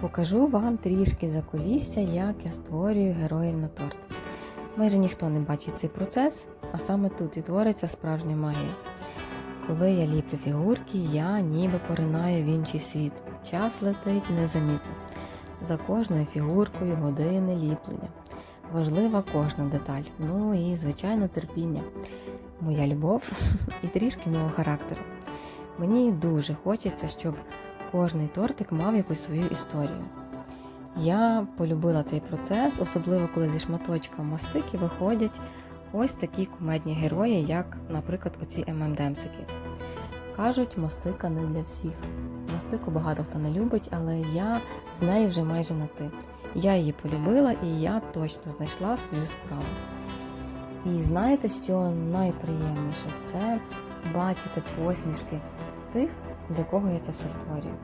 Покажу вам трішки за кулісся, як я створюю героїв на торт. Майже ніхто не бачить цей процес, а саме тут і твориться справжня магія. Коли я ліплю фігурки, я ніби поринаю в інший світ. Час летить незамітно. За кожною фігуркою години ліплення. Важлива кожна деталь. Ну і, звичайно, терпіння. Моя любов і трішки мого характеру. Мені дуже хочеться, щоб кожний тортик мав якусь свою історію. Я полюбила цей процес, особливо коли зі шматочка мастики виходять ось такі кумедні герої, як, наприклад, оці ММДемсики. Кажуть, мастика не для всіх. Мастику багато хто не любить, але я з нею вже майже на ти. Я її полюбила і я точно знайшла свою справу. І знаєте, що найприємніше це бачити посмішки тих, для кого я це все створюю.